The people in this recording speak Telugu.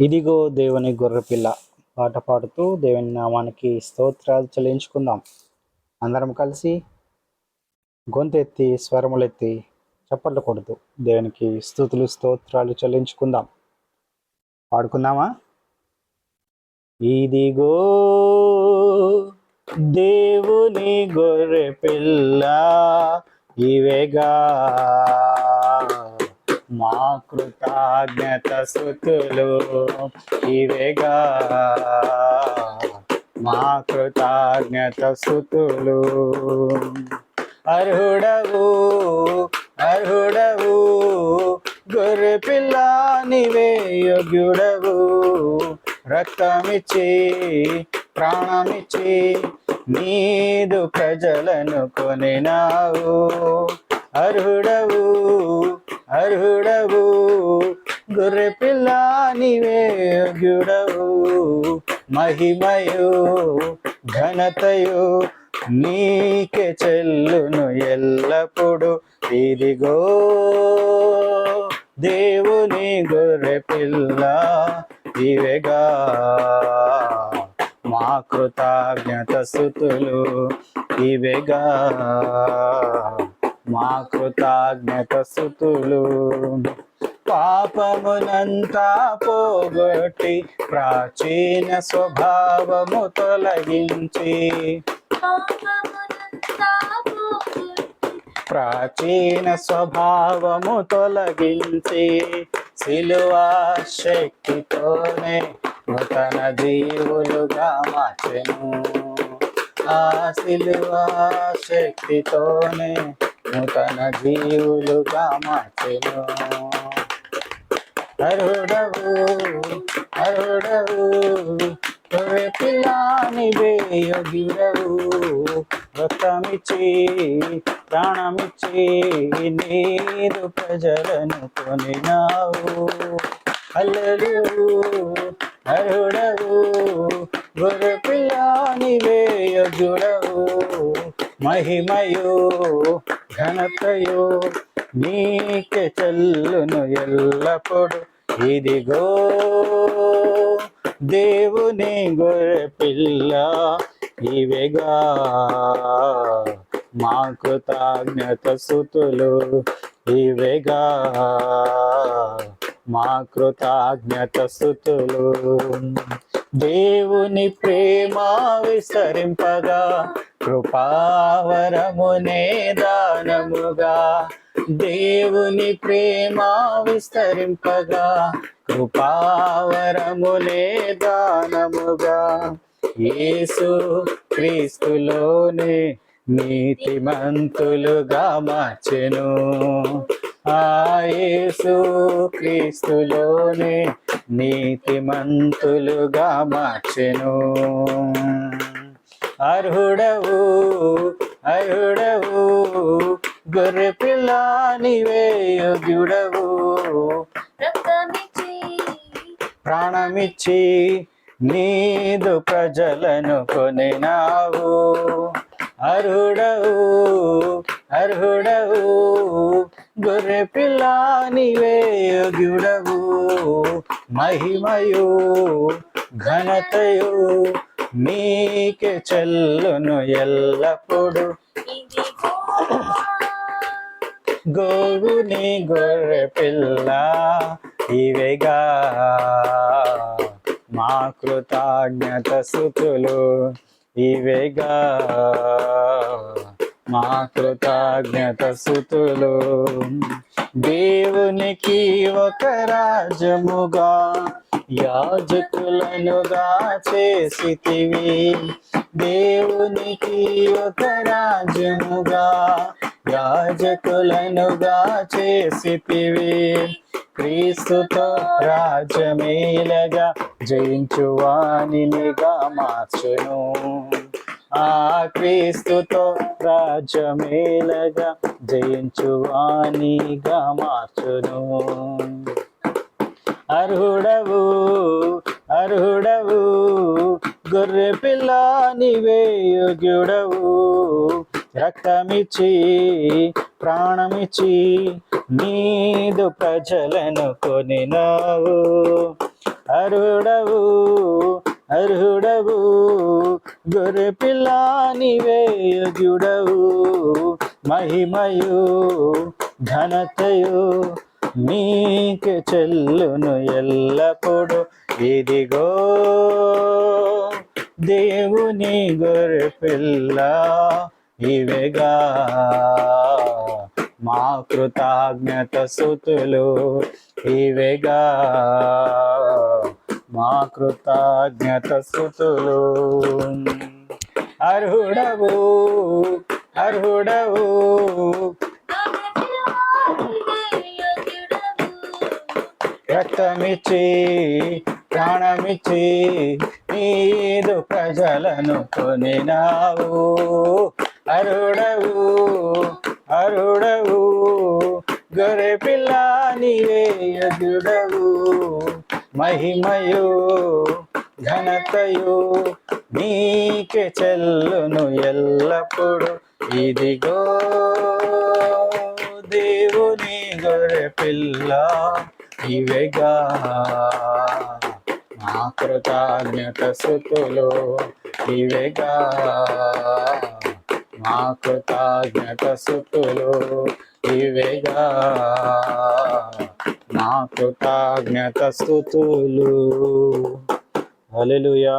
ఇదిగో దేవుని గొర్రెపిల్ల. పాట పాడుతూ దేవుని నామానికి స్తోత్రాలు చెల్లించుకుందాం. అందరం కలిసి గొంతెత్తి స్వరములెత్తి చప్పట్లు కొడుతూ దేవునికి స్థుతులు స్తోత్రాలు చెల్లించుకుందాం. పాడుకుందామా? ఇదిగో దేవుని గొర్రె పిల్ల ఇవేగా మా కృతజ్ఞత స్థుతులు ఇవేగా. మా కృతజ్ఞత స్థుతులు అర్హుడవు అర్హుడవు గొర్రె పిల్ల నీవే యోగ్యుడవు. రక్తమిచ్చి ప్రాణమిచ్చి నీదు ప్రజలను కొనినావు. అర్హుడవు అర్హుడవు. గొర్రె పిల్ల నీవే యోగ్యుడవు మహిమయు ఘనతయు నీకే చెల్లును ఎల్లప్పుడు. ఇదిగో దేవుని గొర్రె పిల్ల ఇవేగా మా కృతజ్ఞత స్థుతులు ఇవేగా. మా కృతజ్ఞత స్థుతులు పాపమునంతా పోగొట్టి ప్రాచీన స్వభావము తొలగించి ప్రాచీన స్వభావము తొలగించి సిలువా శక్తితోనే నూతన జీవులుగా మార్చెను. ఆ సిలువా శక్తితోనే నూతన జీవులుగా మార్చెను అరుడవు అరుడవు తొలి పిల్లానివే యోగిరవు వ్రతమిచ్చి ప్రాణమిచ్చి నీరు ప్రజలను కొనినావు అల్లలు అరుడవు గురు పిల్లానివే యోగుడవు మహిమయో ఘనతయో నీకే చెల్లును ఎల్లప్పుడు. ఇదిగో దేవుని గొర్రె పిల్ల ఇవేగా మా కృతజ్ఞత సుతులు ఇవేగా మా కృతజ్ఞత సుతులు. దేవుని ప్రేమ విస్తరింపగా కృపావరమునే దానముగా దేవుని ప్రేమ విస్తరింపగా కృపావరమునే దానముగా. యేసు క్రీస్తులోనే నీతిమంతులుగా మార్చెను. ఆ యేసు క్రీస్తులోనే నీతిమంతులుగా మార్చెను. అర్హుడవు అర్హుడవు. గొర్రె పిల్ల నీవే యోగ్యుడవు ప్రాణమిచ్చి నీదు ప్రజలను కొనినావు. అర్హుడవు అర్హుడవు. గొర్రె పిల్ల నీవే యోగ్యుడవు మహిమయు ఘనతయు నీకే చెల్లును ఎల్లప్పుడు. గోవుని గొర్రె పిల్ల ఇవేగా. మా కృతజ్ఞత సుతులు ఇవేగా. మా కృతజ్ఞత సుతులు దేవునికి ఒక రాజముగా యాజకులనుగా చేసితివి దేవునికి ఒక రాజముగా యాజకులనుగా చేసితివి క్రీస్తుతో రాజమేలగా జయించువానినిగా మార్చును. ఆ క్రీస్తుతో రాజమేలగా జయించువానిగా మార్చును. అర్హుడవు అర్హుడవు. గొర్రె పిల్ల నీవే యోగ్యుడవు. రక్తమిచ్చి ప్రాణమిచ్చి నీదు ప్రజలను కొనినావు. అర్హుడవు అర్హుడవు. గొర్రె పిల్ల నీవే యోగ్యుడవు. మహిమయు ఘనతయు నీకు చెల్లును ఎల్లప్పుడు ఇదిగో. దేవుని గొర్రె పిల్ల ఇవేగా. మా కృతజ్ఞత సుతులు ఇవేగా. మా కృతజ్ఞత సుతులు అర్హుడవు అర్హుడవు. రక్తమిచ్చి ప్రాణమిచ్చి నీదు ప్రజలను కొనినావు. అరుడవు అరుడవు గొర్రె పిల్ల నీవే యజుడవు మహిమయు ఘనతయు నీకే చెల్లును ఎల్లప్పుడు. ఇదిగో దేవుని గొర్రె పిల్ల ఇవేగా నా కృతజ్ఞత స్థుతులు ఇవేగా నా కృతజ్ఞత స్థుతులు ఇవేగా నా కృతజ్ఞత స్థుతులు హల్లెలూయా.